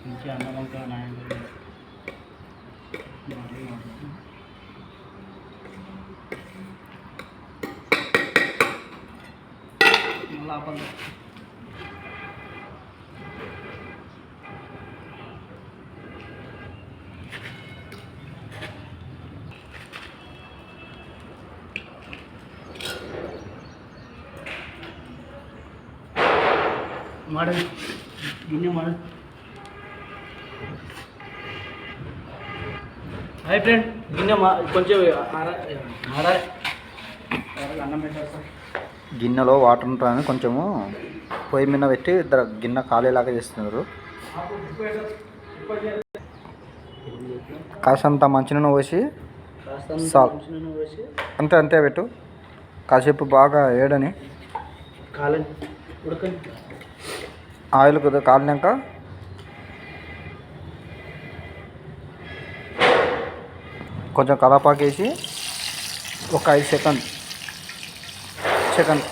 ಮುಂಚೆ ಅನ್ನವಂಕ ನಾಯಕ ಮಾಡಿ ಮಾಡಿ நல்லா பண்ணுங்க மாடல் என்ன மாடல் హాయ్ ఫ్రెండ్ గిన్నె మా కొంచెం గిన్నెలో వాటర్ ఉంటాయని కొంచెము పొయ్యి మీద పెట్టి ఇద్దరు గిన్నె ఖాళీలాగా చేస్తున్నారు కాసంత మంచినూనె పోసి సాల్. అంతే అంతే పెట్టు కాసేపు బాగా ఏడని ఆయిల్ కాలినాక కొంచెం కలపాకు వేసి ఒక ఐదు సెకండ్ సెకండ్.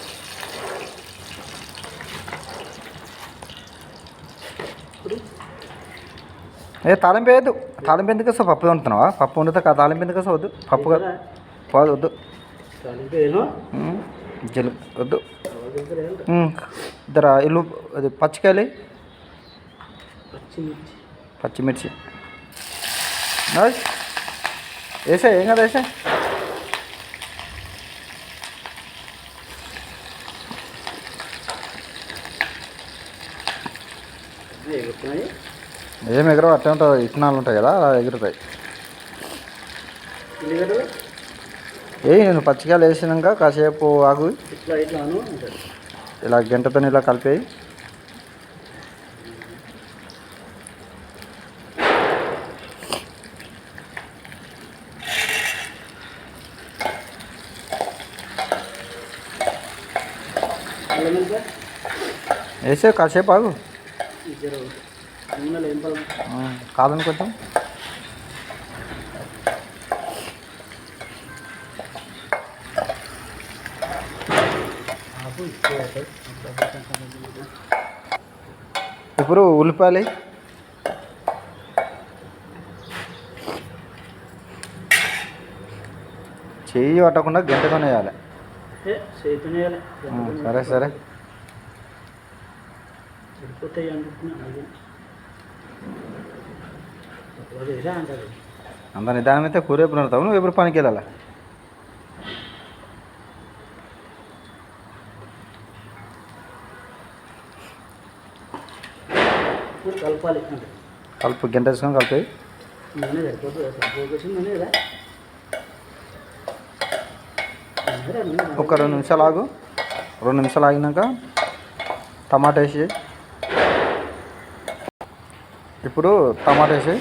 ఏ తాలింపు వేయద్దు తాలింపు ఎందుకు వస్తావు పప్పు వండుతున్నావా? పప్పు వండితే కా- తాలింపు ఎందుకు వస్తావు వద్దు. పప్పు కాదు పోదు వద్దు. జీల వద్దు. ఇద్దరు ఇల్లు అది పచ్చికాయలు. పచ్చిమిర్చి. పచ్చిమిర్చి. వేసా ఏం కదా వేసా ఎగురుతున్నాయి ఏం ఎగరవు అట్టే ఉంటుంది ఇత్తనాలు ఉంటాయి కదా అలా ఎగురుతాయి ఏ నేను పచ్చికాయలు వేసినాక కాసేపు ఆగు ఇలా గంటతో ఇలా కలిపేయి అల్లం ఎంత వేసే కాసేపు ఆగు కాదని కొంచెం. ఇప్పుడు ఉల్లిపాయలు. చెయ్యి పట్టకుండా గంటతోనే వేయాలి సరే సరే సరిపోతాయి అనుకుంటున్నా. అది ఒకరోజు అంటారు. అంత నిదానం అయితే కూర వండుతావు నువ్వు ఎప్పుడు పనికి వెళ్ళాలి? ఇప్పుడు కలపాలి అంటే. కలుపు గంట వేసుకొని కలిపి. నూనె సరిపోతుంది కదా. ఒక రెండు నిమిషాలు ఆగు. రెండు నిమిషాలు ఆగినాక టమాటా వేసి ఇప్పుడు టమాటా వేసి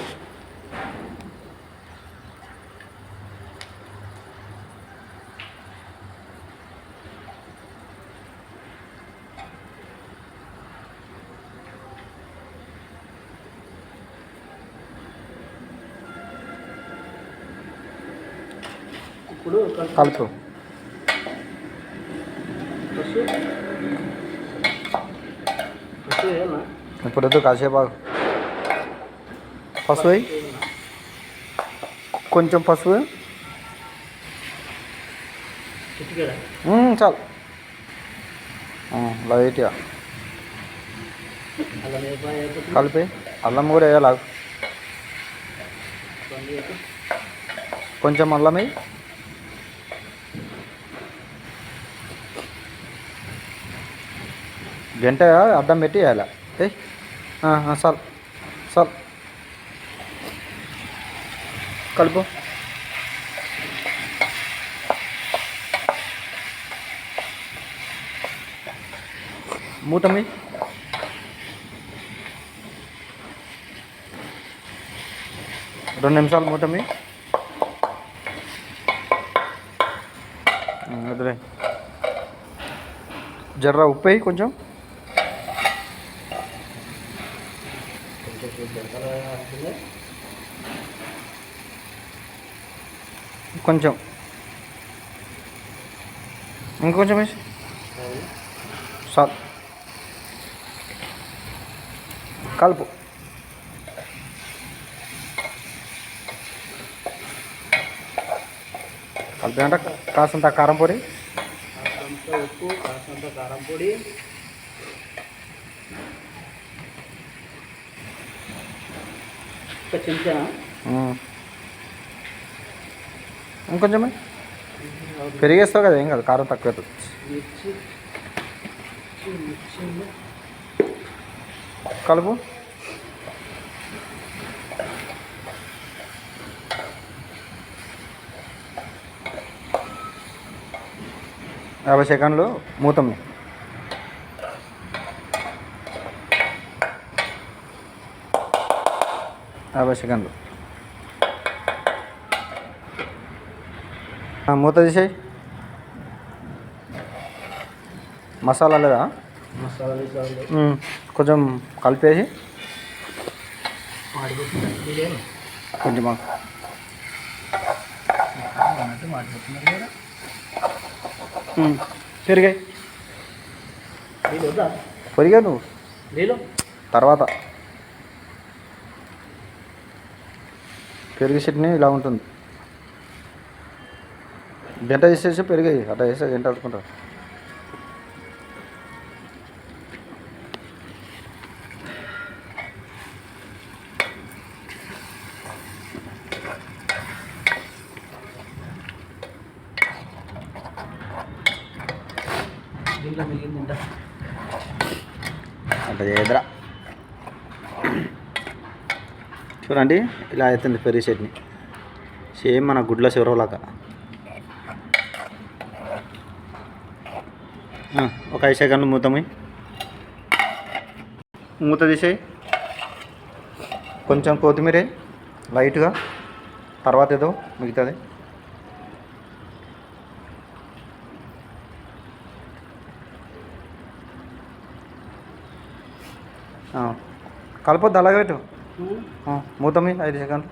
ఇప్పుడు కలుపు కలుపు పసుపు పసుపు వేయాలా ఇప్పుడు వద్దు కాసేపు ఆగు పసుపు కొంచెం పసుపు చాలు. లైట్గా. కలిపి. అల్లం కూడా వేయాలి? కొంచెం అల్లం వేయి. గంట అడ్డం పెట్టి వేయాలి? చాలు. కలుపు. మూతమ్మి రెండు నిమిషాలు మూతమి అదే. జర్ర ఉప్పు వేయి కొంచెం. కొంచెం. ఇంకొంచెం వేసి. సాల్. కలుపు. కలిపినాక కాసంత కారం పొడి. ఉప్పు కాసంత కారం పొడి. ఒక చెంచా ఇంకొంచెం పెరిగేస్తావు కదా ఏం కాదు కారం తక్కువ అవుతుంది. కలుపు. యాభై సెకండ్లు మూతమ్మి. యాభై సెకండ్లు. మూత తీసేయి. మసాలా లేదా? కొంచెం కలిపేసి. కొంచెం పెరిగాయి. పెరిగా నువ్వు. తర్వాత. పెరిగి చట్నీ ఇలా ఉంటుంది. గంట చేసేసి పెరిగాయి. అట్లా చేస్తే గంట అట్లా చేయదురా. చూడండి ఇలా అవుతుంది పెరుగు చట్నీ. సేమ్ మన గుడ్ల చివరలాగా ఒక ఐదు సెకండ్లు మూతమి మూత తీసేయి. కొంచెం కొత్తిమీర లైట్గా. తర్వాత ఏదో మిగతాది. కలపొద్దు అలాగే పెట్టు. ఆ, మూతమి ఐదు సెకండ్లు.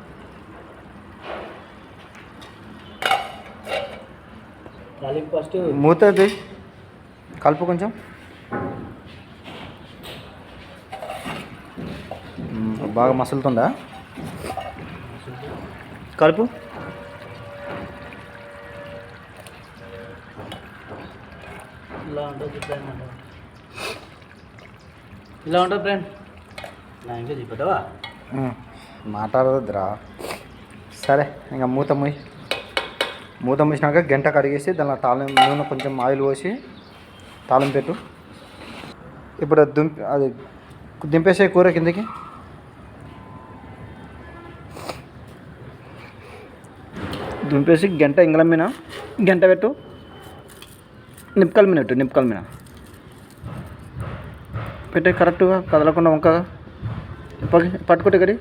మూత తీ. కలుపు కొంచెం. బాగా మసులుతుందా? కలుపు. ఇలా ఉంటుంది ఫ్రెండ్ ఇలా ఉంటుంది ఫ్రెండ్ నా ఇంకా చెప్పతావా మ్, మాట్లాడదురా సరే ఇంకా మూత మూత మూసినాక గంట కడిగేసి దానిలో తాళం నూనె కొంచెం ఆయిల్ పోసి తాళం పెట్టు ఇప్పుడు దుంపి అది దింపేసే కూర కిందకి. దుంపేసి గంట ఇంగళం గంట పెట్టు. నిప్పుకల మీద పెట్టు నిప్పుకల మీద పెట్టే కరెక్ట్గా కదలకుండా వంకగా. పట్టుకుంటే కడి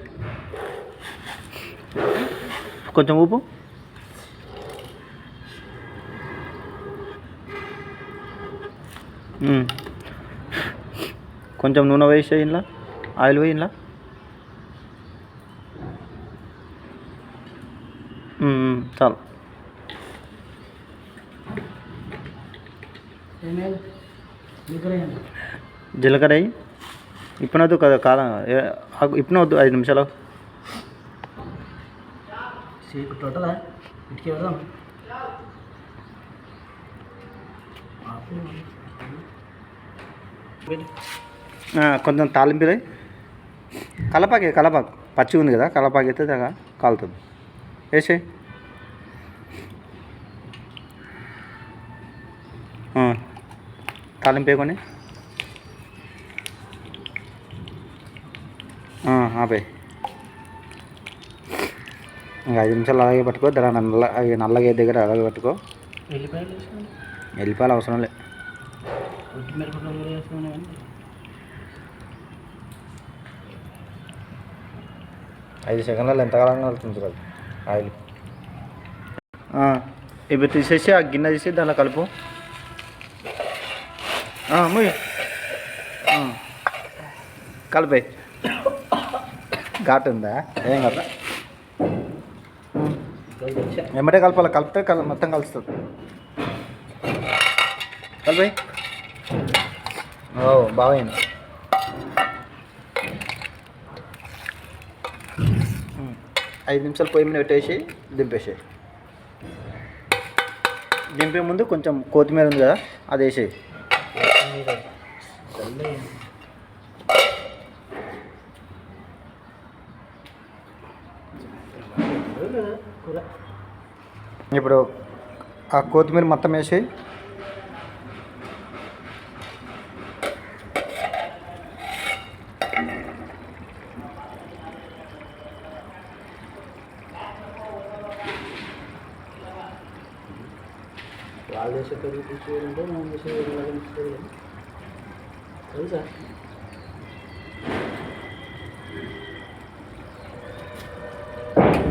కొంచెం ఊపు. కొంచెం నూనె వేసే ఇంట్లో ఆయిల్ వేయి ఇంట్లో చాలు. జీలకర్ర ఇప్పునొద్దు కదా కాలం ఇప్పునొద్దు ఐదు నిమిషాలు. టోటలా? కొంచెం తాలింపు వేయి. కలపాకి కలపాకు. పచ్చి ఉంది కదా కలపాకి అయితే తెగ కాలుతుంది. వేసే తాలింపు వేయకొని ఆపే ఇంకా ఐదు నిమిషాలు అలాగే పట్టుకో దాని నల్ల అవి నల్లగా దగ్గర అలాగే పట్టుకో. వెళ్ళిపోయాలి అవసరం లే. ఉట్టి మిరపకాయలు వేసుకుని ఐదు సెకండ్లలో ఎంతకాలంగా వెళ్తుంది చూడాలి ఆయిల్. ఇప్పుడు తీసేసి ఆ గిన్నె తీసి దాంట్లో కలుపు. ముయ్. కలిపే ఘాటు ఉందా? ఏం కదా ఎమ్మటే కలపాలి. కలిపితే కల మొత్తం కలుస్తుంది. కలిపే ఓ బాగైంది ఐదు నిమిషాలు పొయ్యి మీద పెట్టేసి దింపేసి దింపే ముందు కొంచెం కొత్తిమీర ఉంది కదా అది వేసేయి. ఇప్పుడు ఆ కొత్తిమీర మొత్తం వేసేయి. వాళ్ళు చేసే పెరుగు తీసుకుంటే మనం చేసే పెరుగు తీసుకోవాలి తెలుసా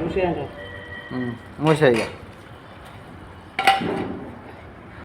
చూసేయండి మూసేయి ఇక